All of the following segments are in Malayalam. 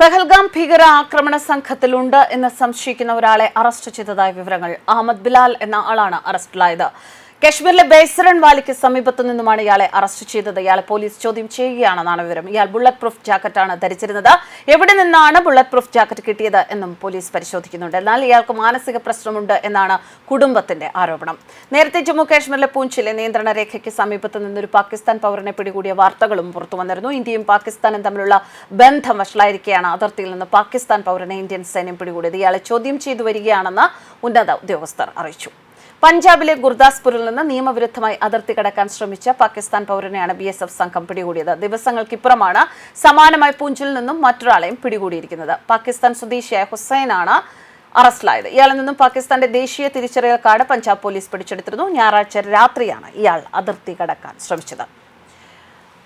പെഹൽഗാം ഭീകര ആക്രമണ സംഘത്തിലുണ്ട് എന്ന് സംശയിക്കുന്ന ഒരാളെ അറസ്റ്റ് ചെയ്തതായ വിവരങ്ങൾ അഹമ്മദ് ബിലാൽ എന്ന ആളാണ് അറസ്റ്റിലായത്. കശ്മീരിലെ ബേസറൺ വാലിക്ക് സമീപത്തു നിന്നുമാണ് ഇയാളെ അറസ്റ്റ് ചെയ്തത്. ഇയാളെ പോലീസ് ചോദ്യം ചെയ്യുകയാണെന്നാണ് വിവരം. ഇയാൾ ബുള്ളറ്റ് പ്രൂഫ് ജാക്കറ്റാണ് ധരിച്ചിരുന്നത്. എവിടെ നിന്നാണ് ബുള്ളറ്റ് പ്രൂഫ് ജാക്കറ്റ് കിട്ടിയത് എന്നും പോലീസ് പരിശോധിക്കുന്നുണ്ട്. എന്നാൽ ഇയാൾക്ക് മാനസിക പ്രശ്നമുണ്ട് എന്നാണ് കുടുംബത്തിന്റെ ആരോപണം. നേരത്തെ ജമ്മു കാശ്മീരിലെ പൂഞ്ചിലെ നിയന്ത്രണ രേഖയ്ക്ക് സമീപത്ത് നിന്നൊരു പാകിസ്ഥാൻ പൗരനെ പിടികൂടിയ വാർത്തകളും പുറത്തു വന്നിരുന്നു. ഇന്ത്യയും പാകിസ്ഥാനും തമ്മിലുള്ള ബന്ധം വഷളായിരിക്കെയാണ് അതിർത്തിയിൽ നിന്ന് പാകിസ്ഥാൻ പൗരനെ ഇന്ത്യൻ സൈന്യം പിടികൂടിയത്. ഇയാളെ ചോദ്യം ചെയ്തു വരികയാണെന്ന് ഉന്നത ഉദ്യോഗസ്ഥർ അറിയിച്ചു. പഞ്ചാബിലെ ഗുർദാസ്പൂരിൽ നിന്ന് നിയമവിരുദ്ധമായി അതിർത്തി കടക്കാൻ ശ്രമിച്ച പാകിസ്ഥാൻ പൗരനെയാണ് ബി എസ് എഫ് സംഘം പിടികൂടിയത്. ദിവസങ്ങൾക്കിപ്പുറമാണ് സമാനമായി പൂഞ്ചിൽ നിന്നും മറ്റൊരാളെയും പിടികൂടിയിരിക്കുന്നത്. പാകിസ്ഥാൻ സ്വദേശിയായ ഹുസൈനാണ് അറസ്റ്റിലായത്. ഇയാളിൽ നിന്നും പാകിസ്ഥാന്റെ ദേശീയ തിരിച്ചറിയൽ കാർഡ് പഞ്ചാബ് പോലീസ് പിടിച്ചെടുത്തിരുന്നു. ഞായറാഴ്ച രാത്രിയാണ് ഇയാൾ അതിർത്തി കടക്കാൻ ശ്രമിച്ചത്.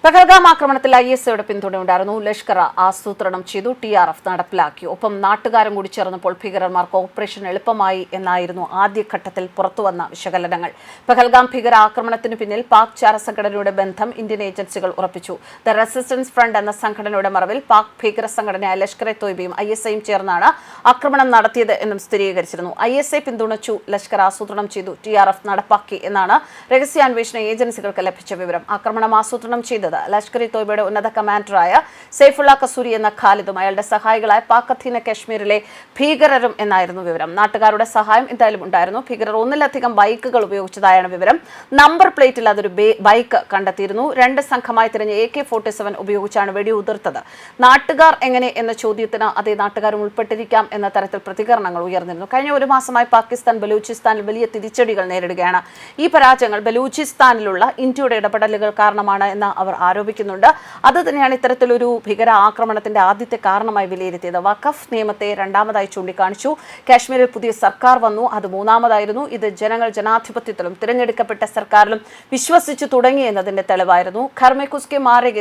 പഹൽഗാം ആക്രമണത്തിൽ ഐ എസ് എയുടെ പിന്തുണയുണ്ടായിരുന്നു ലഷ്കർ ആസൂത്രണം ചെയ്തു. ടി ആർ എഫ് നടപ്പിലാക്കി. ഒപ്പം നാട്ടുകാരും കൂടി ചേർന്നപ്പോൾ ഭീകരന്മാർക്ക് ഓപ്പറേഷൻ എളുപ്പമായി എന്നായിരുന്നു ആദ്യഘട്ടത്തിൽ പുറത്തുവന്ന വിശകലനങ്ങൾ. പഹൽഗാം ഭീകര ആക്രമണത്തിന് പിന്നിൽ പാക് ചാര സംഘടനയുടെ ബന്ധം ഇന്ത്യൻ ഏജൻസികൾ ഉറപ്പിച്ചു. ദ റെസിസ്റ്റൻസ് ഫ്രണ്ട് എന്ന സംഘടനയുടെ മറവിൽ പാക് ഭീകര സംഘടനയായ ലഷ്കർ എ തോയ്ബയും ഐ എസ് ഐയും ചേർന്നാണ് ആക്രമണം നടത്തിയത് എന്നും സ്ഥിരീകരിച്ചിരുന്നു. ഐ എസ് ഐ പിന്തുണച്ചു. ലഷ്കർ ആസൂത്രണം ചെയ്തു. ടി ആർ എഫ് നടപ്പാക്കി എന്നാണ് രഹസ്യാന്വേഷണ ഏജൻസികൾക്ക് ലഭിച്ച വിവരം. ആക്രമണം ആസൂത്രണം ചെയ്തത്. ലഷ്കർ ഇ തോയ്ബയുടെ ഉന്നത കമാൻഡറായ സെയ്ഫുള്ള കസൂരി എന്ന ഖാലിദും അയാളുടെ സഹായികളായ പാക്കത്തീന കശ്മീരിലെ ഭീകരരും എന്നായിരുന്നു വിവരം. നാട്ടുകാരുടെ സഹായം എന്തായാലും ഉണ്ടായിരുന്നു. ഭീകരർ ഒന്നിലധികം ബൈക്കുകൾ ഉപയോഗിച്ചതായാണ് വിവരം. നമ്പർ പ്ലേറ്റിൽ അതൊരു ബൈക്ക് കണ്ടെത്തിയിരുന്നു. രണ്ട് സംഘമായി തിരഞ്ഞ എ കെ ഫോർട്ടി സെവൻ ഉപയോഗിച്ചാണ് വെടിയുതിർത്തത് നാട്ടുകാർ എങ്ങനെ എന്ന ചോദ്യത്തിന് അതേ നാട്ടുകാരും ഉൾപ്പെട്ടിരിക്കാം എന്ന തരത്തിൽ പ്രതികരണങ്ങൾ ഉയർന്നിരുന്നു. കഴിഞ്ഞ ഒരു മാസമായി പാകിസ്ഥാൻ ബലൂചിസ്ഥാനിൽ വലിയ തിരിച്ചടികൾ നേരിടുകയാണ്. ഈ പരാജയങ്ങൾ ബലൂചിസ്ഥാനിലുള്ള ഇന്ത്യയുടെ ഇടപെടലുകൾ കാരണമാണ് എന്ന് അവർ ആരോപിക്കുന്നുണ്ട്. അത് തന്നെയാണ് ഇത്തരത്തിലൊരു ഭീകര ആക്രമണത്തിന്റെ ആദ്യത്തെ കാരണമായി വിലയിരുത്തിയത്. വഖഫ് നിയമത്തെ രണ്ടാമതായി ചൂണ്ടിക്കാണിച്ചു. കാശ്മീരിൽ പുതിയ സർക്കാർ വന്നു. അത് മൂന്നാമതായിരുന്നു. ഇത് ജനങ്ങൾ ജനാധിപത്യത്തിലും തിരഞ്ഞെടുക്കപ്പെട്ട സർക്കാരിലും വിശ്വസിച്ചു തുടങ്ങി എന്നതിന്റെ തെളിവായിരുന്നു. ഖർമെ കുസ്കെ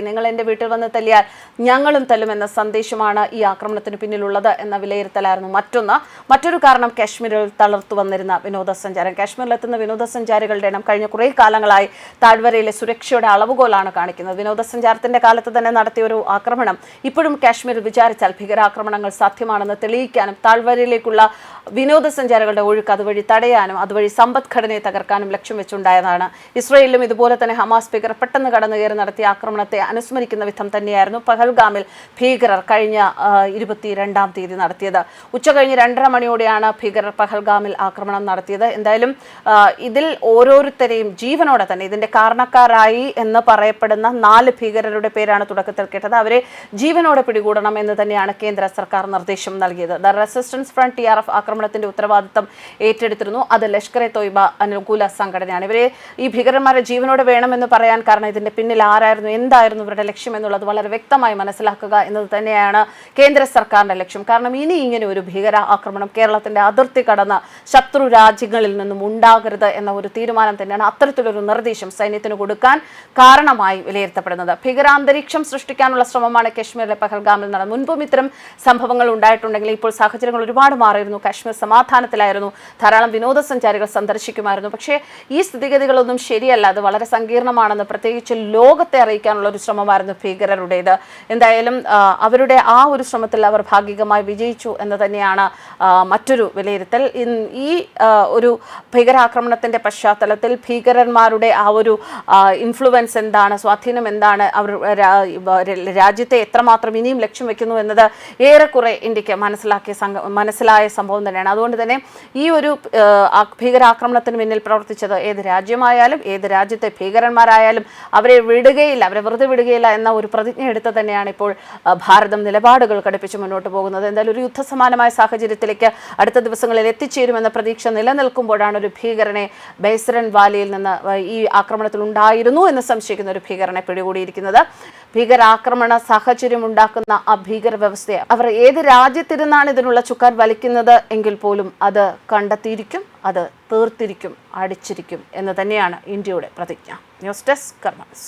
നിങ്ങൾ എന്റെ വീട്ടിൽ വന്ന് തല്ലിയാൽ ഞങ്ങളും തല്ലുമെന്ന സന്ദേശമാണ് ഈ ആക്രമണത്തിന് പിന്നിലുള്ളത് എന്ന വിലയിരുത്തലായിരുന്നു. മറ്റൊന്ന് മറ്റൊരു കാരണം കാശ്മീരിൽ തളർത്തു വന്നിരുന്ന വിനോദസഞ്ചാരം. കാശ്മീരിലെത്തുന്ന വിനോദസഞ്ചാരികളുടെ എണ്ണം കഴിഞ്ഞ കുറേ കാലങ്ങളായി താഴ്വരയിലെ സുരക്ഷയുടെ അളവുകോലാണ് കാണിക്കുന്നത്. വിനോദസഞ്ചാരത്തിന്റെ കാലത്ത് തന്നെ നടത്തിയ ഒരു ആക്രമണം. ഇപ്പോഴും കാശ്മീരിൽ വിചാരിച്ചാൽ ഭീകരാക്രമണങ്ങൾ സാധ്യമാണെന്ന് തെളിയിക്കാനും താഴ്വരയിലേക്കുള്ള വിനോദസഞ്ചാരികളുടെ ഒഴുക്ക് അതുവഴി തടയാനും അതുവഴി സമ്പദ്ഘടനയെ തകർക്കാനും ലക്ഷ്യം വെച്ചുണ്ടായതാണ്. ഇസ്രയേലിലും ഇതുപോലെ തന്നെ ഹമാസ് ഭീകരർ പെട്ടെന്ന് കടന്നു കയറി നടത്തിയ ആക്രമണത്തെ അനുസ്മരിക്കുന്ന വിധം തന്നെയായിരുന്നു പഹൽഗാമിൽ ഭീകരർ കഴിഞ്ഞ ഇരുപത്തിരണ്ടാം തീയതി നടത്തിയത്. ഉച്ചകഴിഞ്ഞ് രണ്ടര മണിയോടെയാണ് ഭീകരർ പഹൽഗാമിൽ ആക്രമണം നടത്തിയത്. എന്തായാലും ഇതിൽ ഓരോരുത്തരെയും ജീവനോടെ തന്നെ ഇതിന്റെ കാരണക്കാരായി എന്ന് പറയപ്പെടുന്ന നാല് ഭീകരരുടെ പേരാണ് തുടക്കത്തിൽ കേട്ടത്. അവരെ ജീവനോടെ പിടികൂടണം എന്ന് തന്നെയാണ് കേന്ദ്ര സർക്കാർ നിർദ്ദേശം നൽകിയത്. The resistance front T R F ആക്രമണത്തിന്റെ ഉത്തരവാദിത്തം ഏറ്റെടുത്തിരുന്നു. അത് ലഷ്കർ എ തോയ്ബ അനുകൂല സംഘടനയാണ്. ഇവരെ ഈ ഭീകരന്മാരെ ജീവനോടെ വേണമെന്ന് പറയാൻ കാരണം ഇതിന്റെ പിന്നിൽ ആരായിരുന്നു എന്തായിരുന്നു ഇവരുടെ ലക്ഷ്യം എന്നുള്ളത് വളരെ വ്യക്തമായി മനസ്സിലാക്കുക എന്നത് തന്നെയാണ് കേന്ദ്ര സർക്കാരിന്റെ ലക്ഷ്യം. കാരണം ഇനി ഇങ്ങനെ ഒരു ഭീകര ആക്രമണം കേരളത്തിന്റെ അതിർത്തി കടന്ന ശത്രു രാജ്യങ്ങളിൽ നിന്നും ഉണ്ടാകരുത് എന്ന ഒരു തീരുമാനം തന്നെയാണ് അത്തരത്തിലൊരു നിർദ്ദേശം സൈന്യത്തിന് കൊടുക്കാൻ കാരണമായി വിലയിരുത്തപ്പെടുന്നത് ഭീകരാന്തരീക്ഷം സൃഷ്ടിക്കാനുള്ള ശ്രമമാണ് കശ്മീരിലെ പഹൽഗാമിൽ നടന്നത്. മുൻപും ഇത്തരം സംഭവങ്ങൾ ഉണ്ടായിട്ടുണ്ടെങ്കിൽ ഇപ്പോൾ സാഹചര്യങ്ങൾ ഒരുപാട് മാറിയിരുന്നു. കശ്മീർ സമാധാനത്തിലായിരുന്നു. ധാരാളം വിനോദസഞ്ചാരികൾ സന്ദർശിക്കുമായിരുന്നു. പക്ഷേ ഈ സ്ഥിതിഗതികളൊന്നും ശരിയല്ല. അത് വളരെ സങ്കീർണമാണെന്ന് പ്രത്യേകിച്ച് ലോകത്തെ അറിയിക്കാനുള്ള ഒരു ശ്രമമായിരുന്നു ഭീകരരുടേത്. എന്തായാലും അവരുടെ ആ ഒരു ശ്രമത്തിൽ അവർ ഭാഗികമായി വിജയിച്ചു എന്ന് തന്നെയാണ് മറ്റൊരു വിലയിരുത്തൽ. ഈ ഒരു ഭീകരാക്രമണത്തിന്റെ പശ്ചാത്തലത്തിൽ ഭീകരന്മാരുടെ ആ ഒരു ഇൻഫ്ലുവൻസ് എന്താണ്? സ്വാധീനം എന്താണ്? അവർ രാജ്യത്തെ എത്രമാത്രം ഇനിയും ലക്ഷ്യം വെക്കുന്നു എന്നത് ഏറെക്കുറെ ഇന്ത്യയ്ക്ക് മനസ്സിലാക്കിയ മനസ്സിലായ സംഭവം തന്നെയാണ്. അതുകൊണ്ട് തന്നെ ഈ ഒരു ഭീകരാക്രമണത്തിന് പിന്നിൽ പ്രവർത്തിച്ചത് ഏത് രാജ്യമായാലും ഏത് രാജ്യത്തെ ഭീകരന്മാരായാലും അവരെ വിടുകയില്ല അവരെ വെറുതെ വിടുകയില്ല എന്ന ഒരു പ്രതിജ്ഞ എടുത്ത് തന്നെയാണ് ഇപ്പോൾ ഭാരതം നിലപാടുകൾ ഘടിപ്പിച്ച് മുന്നോട്ട് പോകുന്നത്. എന്തായാലും ഒരു യുദ്ധസമാനമായ സാഹചര്യത്തിലേക്ക് അടുത്ത ദിവസങ്ങളിൽ എത്തിച്ചേരുമെന്ന പ്രതീക്ഷ നിലനിൽക്കുമ്പോഴാണ് ഒരു ഭീകരനെ ബൈസരൻ വാലിയിൽ നിന്ന് ഈ ആക്രമണത്തിൽ ഉണ്ടായിരുന്നു എന്ന് സംശയിക്കുന്ന ഒരു ഭീകരനെ പിടികൂടിയിരിക്കുന്നത്. ഭീകരാക്രമണ സാഹചര്യം ഉണ്ടാക്കുന്ന ആ ഭീകര വ്യവസ്ഥയെ അവർ ഏത് രാജ്യത്തിരുന്നാണ് ഇതിനുള്ള ചുക്കാൻ വലിക്കുന്നത് എങ്കിൽ പോലും അത് കണ്ടെത്തിയിരിക്കും അത് തീർത്തിരിക്കും അടിച്ചിരിക്കും എന്ന് തന്നെയാണ് ഇന്ത്യയുടെ പ്രതിജ്ഞ. News desk കർമ്മസ്